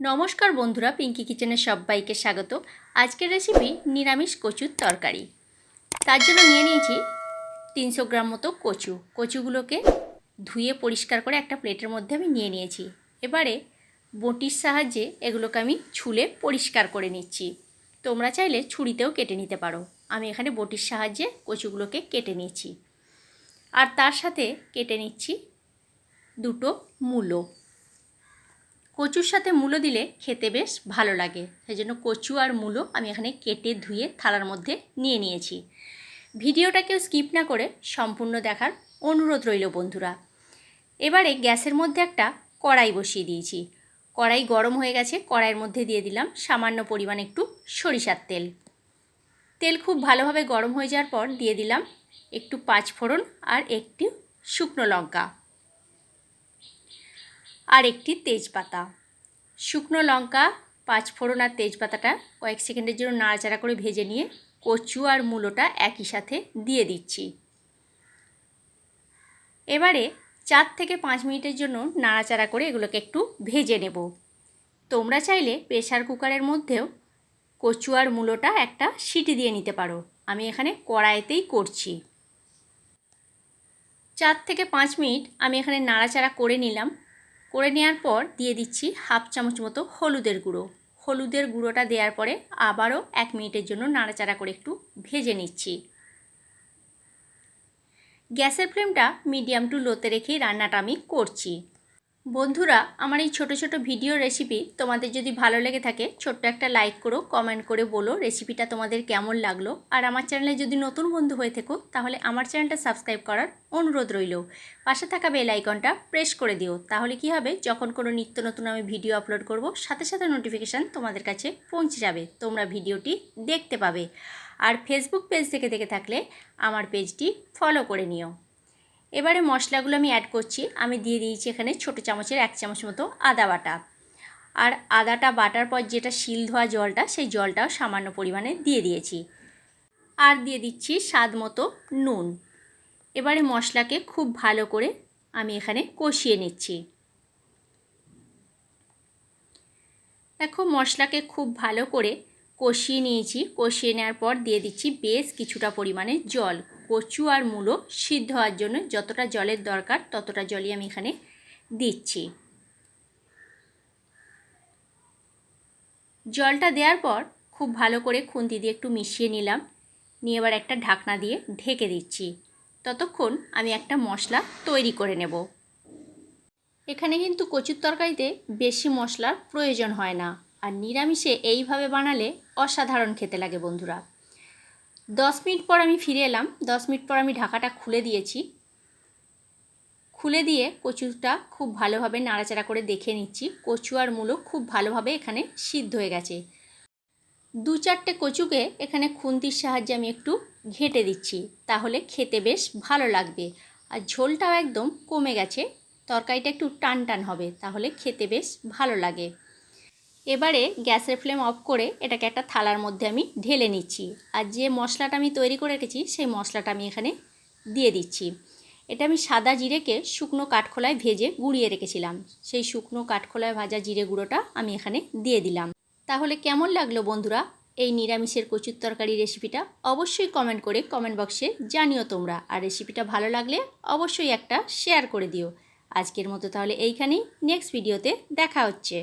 নমস্কার বন্ধুরা পিঙ্কি কিচেনের সবাইকে স্বাগত। আজকের রেসিপি নিরামিষ কচুর তরকারি। তার জন্য নিয়ে নিয়েছি তিনশো গ্রাম মতো কচু। কচুগুলোকে ধুয়ে পরিষ্কার করে একটা প্লেটের মধ্যে আমি নিয়ে নিয়েছি। এবারে বটির সাহায্যে এগুলোকে আমি ছুলে পরিষ্কার করে নিচ্ছি। তোমরা চাইলে ছুরিতেও কেটে নিতে পারো। আমি এখানে বটির সাহায্যে কচুগুলোকে কেটে নিচ্ছি আর তার সাথে কেটে নিচ্ছি দুটো মূলো। কচুর সাথে মূলো দিলে খেতে বেশ ভালো লাগে। সেই জন্য কচু আর মূলো আমি এখানে কেটে ধুয়ে থালার মধ্যে নিয়ে নিয়েছি। ভিডিওটাকেও স্কিপ না করে সম্পূর্ণ দেখার অনুরোধ রইল বন্ধুরা। এবারে গ্যাসের মধ্যে একটা কড়াই বসিয়ে দিয়েছি। কড়াই গরম হয়ে গেছে, কড়াইয়ের মধ্যে দিয়ে দিলাম সামান্য পরিমাণ একটু সরিষার তেল। তেল খুব ভালোভাবে গরম হয়ে যাওয়ার পর দিয়ে দিলাম একটু পাঁচফোড়ন আর একটি শুকনো লঙ্কা। আর একটি তেজপাতা। শুকনো লঙ্কা পাঁচফোড়ন আর তেজপাতাটা কয়েক সেকেন্ডের জন্য নাড়াচাড়া করে ভেজে নিয়ে কচু আর মূলোটা একই সাথে দিয়ে দিচ্ছি। এবারে চার থেকে পাঁচ মিনিটের জন্য নাড়াচাড়া করে এগুলোকে একটু ভেজে নেব। তোমরা চাইলে প্রেশার কুকারের মধ্যেও কচু আর মূলোটা একটা সিটি দিয়ে নিতে পারো। আমি এখানে কড়াইতেই করছি। চার থেকে পাঁচ মিনিট আমি এখানে নাড়াচাড়া করে নিলাম। করে নেওয়ার পর দিয়ে দিচ্ছি হাফ চামচ মতো হলুদের গুঁড়ো। হলুদের গুঁড়োটা দেওয়ার পরে আবারও এক মিনিটের জন্য নাড়াচাড়া করে একটু ভেজে নিচ্ছি। গ্যাসের ফ্লেমটা মিডিয়াম টু লোতে রেখেই রান্নাটা আমি করছি। বন্ধুরা, আমার এই ছোট ছোট ভিডিও রেসিপি তোমাদের যদি ভালো লেগে থাকে, ছোট্ট একটা লাইক করো কমেন্ট করে বলো রেসিপিটা তোমাদের কেমন লাগল। আর আমার চ্যানেলে যদি নতুন বন্ধু হয়ে থেকো, তাহলে আমার চ্যানেলটা সাবস্ক্রাইব করার অনুরোধ রইল। পাশে থাকা বেল আইকনটা প্রেস করে দিও, তাহলে কি হবে? যখন কোনো নিত্য নতুন আমি ভিডিও আপলোড করব, সাথে সাথে নোটিফিকেশান তোমাদের কাছে পৌঁছে যাবে, তোমরা ভিডিওটি দেখতে পাবে। আর ফেসবুক পেজ থেকে দেখে থাকলে আমার পেজটি ফলো করে নিও। এবারে মশলাগুলো আমি অ্যাড করছি। আমি দিয়ে দিয়েছি এখানে ছোটো চামচের এক চামচ মতো আদা বাটা। আর আদাটা বাটার পর যেটা শিল ধোয়া জলটা, সেই জলটাও সামান্য পরিমাণে দিয়ে দিয়েছি। আর দিয়ে দিচ্ছি স্বাদ মতো নুন। এবারে মশলাকে খুব ভালো করে আমি এখানে কষিয়ে নিচ্ছি। দেখো মশলাকে খুব ভালো করে কষিয়ে নিয়েছি। কষিয়ে নেওয়ার পর দিয়ে দিচ্ছি বেশ কিছুটা পরিমাণে জল। কচু আর মূলো সিদ্ধ হওয়ার জন্য যতটা জলের দরকার ততটা জলই আমি এখানে দিচ্ছি। জলটা দেওয়ার পর খুব ভালো করে খুন্তি দিয়ে একটু মিশিয়ে নিলাম। নিয়ে এবার একটা ঢাকনা দিয়ে ঢেকে দিচ্ছি। ততক্ষণ আমি একটা মশলা তৈরি করে নেব। এখানে কিন্তু কচুর তরকারিতে বেশি মশলার প্রয়োজন হয় না। আর নিরামিষে এইভাবে বানালে অসাধারণ খেতে লাগে বন্ধুরা। দশ মিনিট পর আমি ফিরে এলাম। দশ মিনিট পর আমি ঢাকাটা খুলে দিয়েছি। খুলে দিয়ে কচুটা খুব ভালোভাবে নাড়াচাড়া করে দেখে নিচ্ছি। কচু আর মূলো খুব ভালোভাবে এখানে সিদ্ধ হয়ে গেছে। দু চারটে কচুকে এখানে খুন্তির সাহায্যে আমি একটু ঘেঁটে দিচ্ছি। তাহলে খেতে বেশ ভালো লাগবে। আর ঝোলটাও একদম কমে গেছে। তরকারিটা একটু টান টান হবে। তাহলে খেতে বেশ ভালো লাগে। এবারে গ্যাসের ফ্লেম অফ করে এটাকে একটা থালার মধ্যে আমি ঢেলে নিচ্ছি। আর যে মশলাটা আমি তৈরি করে রেখেছি, সেই মশলাটা আমি এখানে দিয়ে দিচ্ছি। এটা আমি সাদা জিরেকে শুকনো কাঠখোলায় ভেজে গুঁড়িয়ে রেখেছিলাম। সেই শুকনো কাঠখোলায় ভাজা জিরে গুঁড়োটা আমি এখানে দিয়ে দিলাম। তাহলে কেমন লাগল বন্ধুরা এই নিরামিষের কচুর তরকারি রেসিপিটা? অবশ্যই কমেন্ট করে কমেন্ট বক্সে জানিও তোমরা। আর রেসিপিটা ভালো লাগলে অবশ্যই একটা শেয়ার করে দিও। আজকের মতো তাহলে এইখানেই। নেক্সট ভিডিওতে দেখা হচ্ছে।